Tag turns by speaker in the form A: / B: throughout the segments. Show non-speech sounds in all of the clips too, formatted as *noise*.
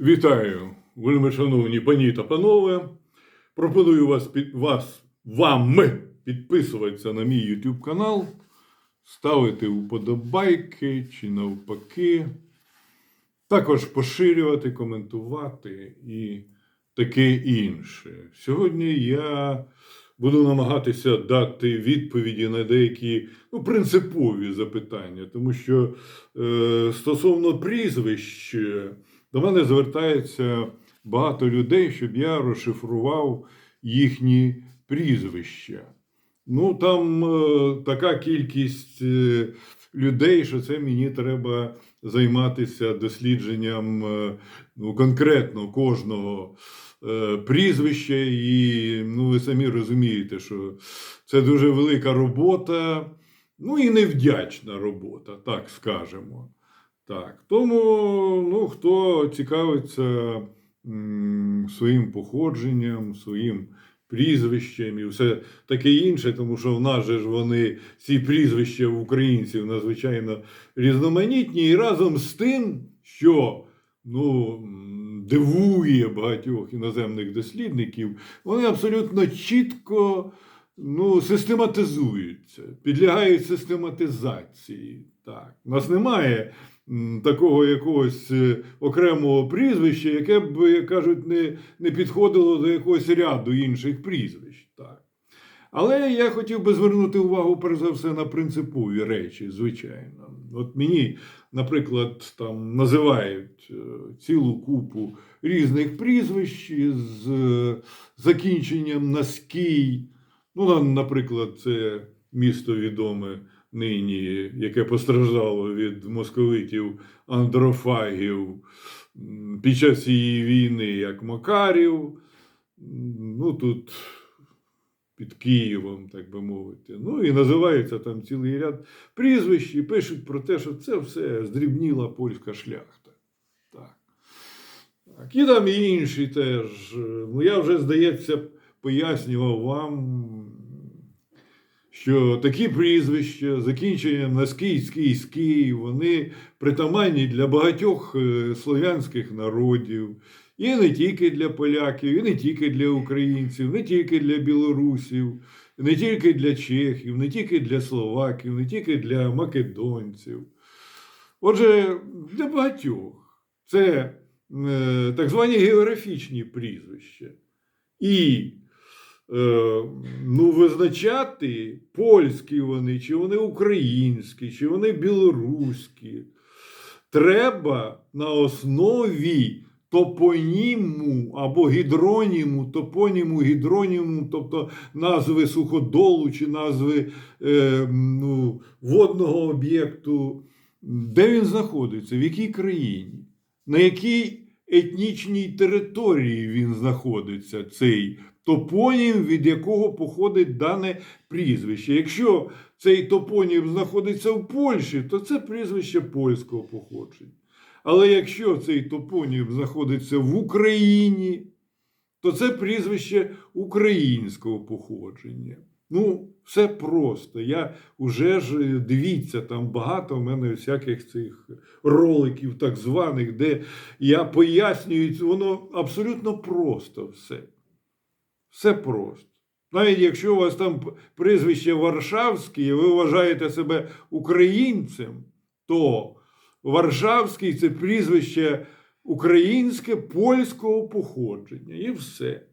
A: Вітаю, вельми шановні пані та панове. Пропоную вас, під, вас вам підписуватися на мій YouTube канал, ставити вподобайки чи навпаки. Також поширювати, коментувати і таке інше. Сьогодні я буду намагатися дати відповіді на деякі ну, принципові запитання, тому що е, стосовно прізвищ. До мене звертається багато людей, щоб я розшифрував їхні прізвища. Ну, там е, така кількість е, людей, що це мені треба займатися дослідженням е, ну, конкретно кожного е, прізвища. І ну, ви самі розумієте, що це дуже велика робота, ну і невдячна робота, так скажемо. Так, тому ну, хто цікавиться своїм походженням, своїм прізвищем і все таке інше, тому що в нас же ж вони, ці прізвища в українців надзвичайно різноманітні, і разом з тим, що ну, дивує багатьох іноземних дослідників, вони абсолютно чітко ну, систематизуються, підлягають систематизації. Так. У нас немає такого якогось е, окремого прізвища, яке б, як кажуть, не, не підходило до якогось ряду інших прізвищ. Так. Але я хотів би звернути увагу, перш за все, на принципові речі, звичайно. От мені, наприклад, там називають е, цілу купу різних прізвищ з е, закінченням на скій. Ну, наприклад, це місто відоме нині, яке постраждало від московитів андрофагів під час цієї війни, як Макарів. Ну, тут під Києвом, так би мовити. Ну і називається там цілий ряд прізвищ і пишуть про те, що це все здрібніла польська шляхта. Так. Так. І там і інші теж. Ну, я вже, здається, пояснював вам, що такі прізвища, закінчення на «ський», «ський», вони притаманні для багатьох е, слов'янських народів. І не тільки для поляків, і не тільки для українців, не тільки для білорусів, не тільки для чехів, не тільки для словаків, не тільки для македонців. Отже, для багатьох це е, так звані географічні прізвища. І ну, визначати польські вони, чи вони українські, чи вони білоруські, треба на основі топоніму або гідроніму, топоніму, гідроніму, тобто назви суходолу чи назви е, ну, водного об'єкту, де він знаходиться, в якій країні, на якій етнічній території він знаходиться, цей топонім, від якого походить дане прізвище. Якщо цей топонім знаходиться в Польщі, то це прізвище польського походження. Але якщо цей топонім знаходиться в Україні, то це прізвище українського походження. Ну, все просто. Я вже ж е, дивіться, там багато в мене всяких цих роликів, так званих, де я пояснюю, воно абсолютно просто все. Все просто. Навіть якщо у вас там прізвище Варшавське, і ви вважаєте себе українцем, то Варшавський це прізвище українське польського походження. І все.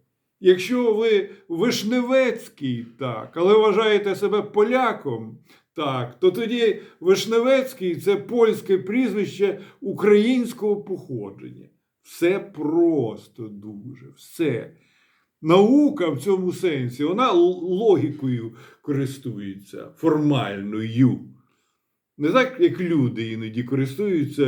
A: Якщо ви Вишневецький, так, але вважаєте себе поляком, так, то тоді Вишневецький це польське прізвище українського походження. Все просто дуже, все. Наука в цьому сенсі, вона логікою користується формальною. Не так, як люди іноді користуються,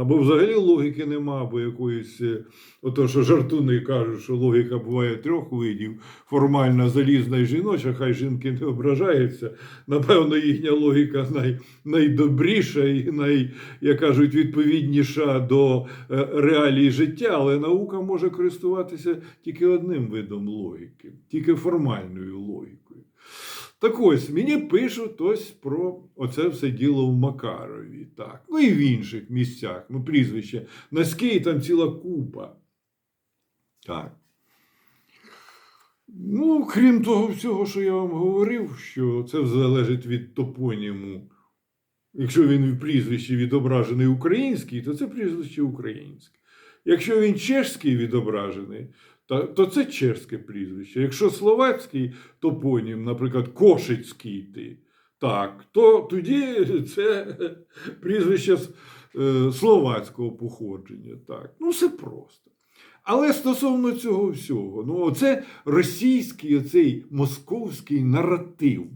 A: або взагалі логіки нема, або якоїсь, е, ото що жартуни кажуть, що логіка буває трьох видів: формальна, залізна і жіноча, хай жінки не ображаються. Напевно, їхня логіка най, найдобріша і най, як кажуть, відповідніша до е, реалій життя, але наука може користуватися тільки одним видом логіки, тільки формальною логікою. Так ось мені пишуть ось про оце все діло в Макарові. Так. Ну і в інших місцях. Ну, прізвище. Наскільки там ціла купа. Так. Ну, крім того всього, що я вам говорив, що це залежить від топоніму. Якщо він в прізвищі відображений український, то це прізвище українське. Якщо він чешський відображений, то, це чешське прізвище. Якщо словацький топонім, наприклад, Кошицький ти, так, то тоді це прізвище е, словацького походження. Так. Ну, все просто. Але стосовно цього всього, ну, оце російський, оцей московський наратив.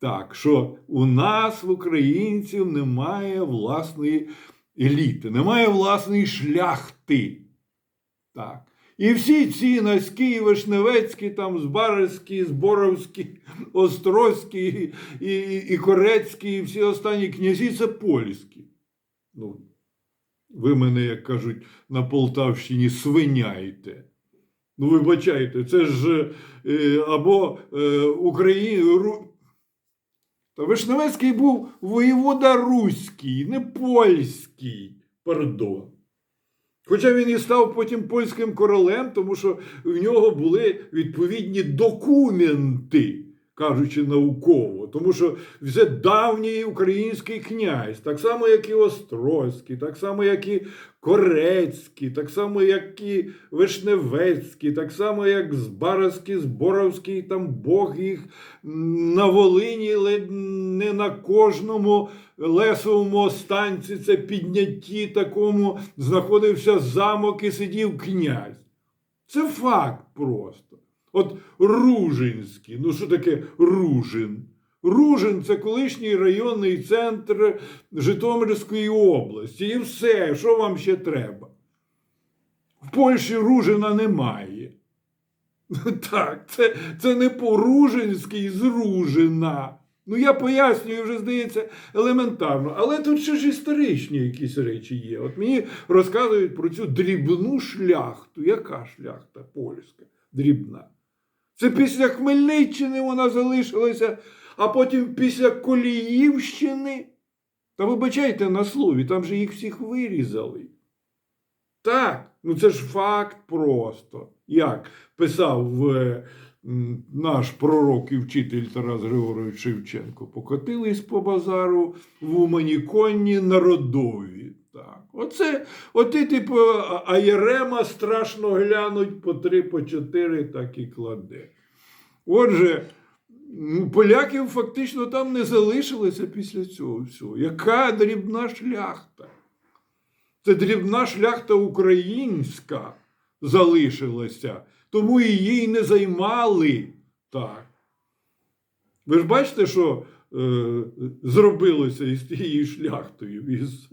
A: Так, що у нас, в українців, немає власної еліти, немає власної шляхти. Так. І всі ці Наські, Вишневецькі, там, Збаразькі, Зборовські, *laughs* Острозькі і, і, і Корецькі, і всі останні князі це польські. Ну, ви мене, як кажуть, на Полтавщині свиняєте. Ну, вибачайте, це ж е, або е, Україна. Ру... Та Вишневецький був воєвода руський, не польський, пардон. Хоча він і став потім польським королем, тому що в нього були відповідні документи, кажучи науково, тому що це давній український князь, так само, як і Острозький, так само, як і Корецький, так само, як і Вишневецький, так само, як Збаразький, Зборовський, там Бог їх на Волині, ледь не на кожному лесовому останці, це піднятті такому знаходився замок і сидів князь. Це факт просто. От Ружинський, ну що таке Ружин? Ружин це колишній районний центр Житомирської області. І все, що вам ще треба? В Польщі Ружина немає. *laughs* Так, це, це не по-ружинський з Ружина. Ну, я пояснюю, вже здається, елементарно. Але тут ще ж історичні якісь речі є. От мені розказують про цю дрібну шляхту. Яка шляхта польська? Дрібна. Це після Хмельниччини вона залишилася, а потім після Коліївщини. Та вибачайте на слові, там же їх всіх вирізали. Так, ну це ж факт просто. Як писав е, наш пророк і вчитель Тарас Григорович Шевченко, покотились по базару в Умані конні народові. Так. Оце, от і типу, а- а Єрема страшно глянуть по три, по чотири, так і кладе. Отже, поляків фактично там не залишилося після цього всього. Яка дрібна шляхта? Це дрібна шляхта українська залишилася, тому її не займали. Так. Ви ж бачите, що зробилося із тією шляхтою із,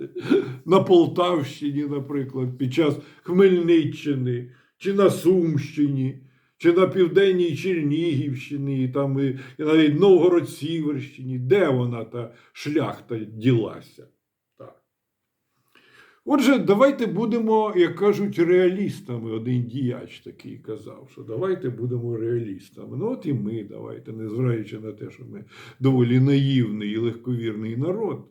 A: на Полтавщині, наприклад, під час Хмельниччини, чи на Сумщині, чи на Південній Чернігівщині, там і навіть Новгород-Сіверщині. Де вона та шляхта ділася? Отже, давайте будемо, як кажуть, реалістами. Один діяч такий казав, що давайте будемо реалістами. Ну, от і ми давайте, незважаючи на те, що ми доволі наївний і легковірний народ.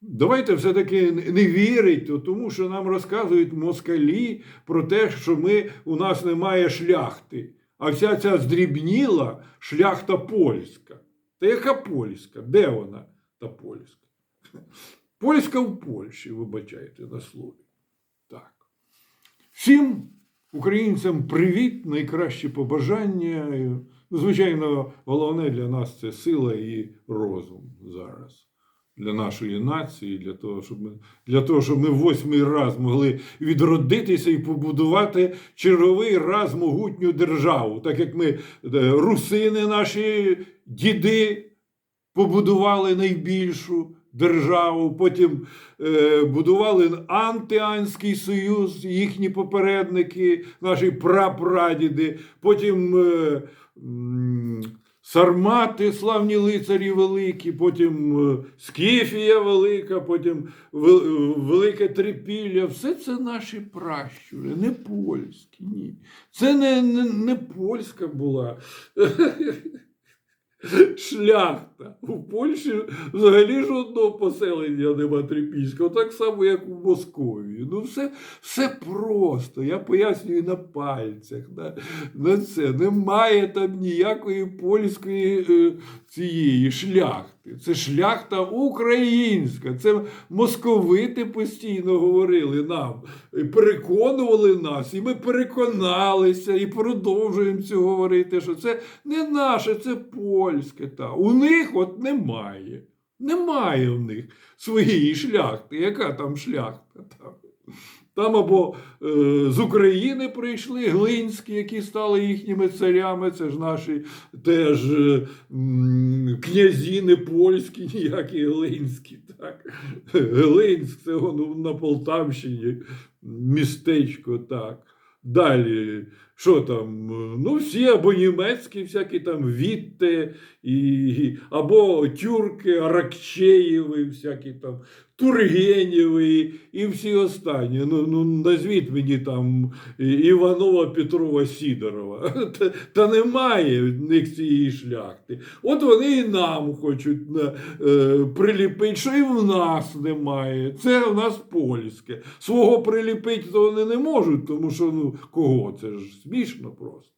A: Давайте все-таки не вірить, тому що нам розказують москалі про те, що ми, у нас немає шляхти. А вся ця здрібніла шляхта польська. Та яка польська? Де вона, та польська? Польська в Польщі, вибачайте на слові. Так. Всім українцям привіт, найкращі побажання. Звичайно, головне для нас це сила і розум зараз. Для нашої нації, для того, щоб ми, для того, щоб ми восьмий раз могли відродитися і побудувати черговий раз могутню державу, так як ми, е, русини, наші діди, побудували найбільшу державу, потім е, будували антианський союз, їхні попередники, наші прапрадіди, потім е, сармати, славні лицарі великі, потім е, Скіфія велика, потім Велике Трипілля. Все це наші пращури, не польські. Ні. Це не, не, не польська була. *laughs* шляхта. У Польщі взагалі жодного поселення нема трипільського, так само, як у Московії. Ну, все, все просто. Я пояснюю на пальцях. На, на це. Немає там ніякої польської е, цієї шляхти. Це шляхта українська. Це московити постійно говорили нам, і переконували нас, і ми переконалися, і продовжуємо це говорити, що це не наше, це польське. Та. У них от немає. Немає в них своєї шляхти. Яка там шляхта? Там, там або е, з України прийшли глинські, які стали їхніми царями. Це ж наші теж е, князіни польські, *laughs* ніякі глинські. Так? Глинськ, це воно на Полтавщині містечко, так. Далі, що там? Ну, всі або німецькі, всякі там Вітте, і, або тюрки, Аракчеєви, всякі там Тургенєви і всі останні. Ну, ну назвіть мені там Іванова, Петрова, Сідорова. *laughs* Та, та немає в них цієї шляхти. От вони і нам хочуть е, приліпити, що і в нас немає. Це в нас польське. Свого приліпити то вони не можуть, тому що ну кого? Це ж смішно просто.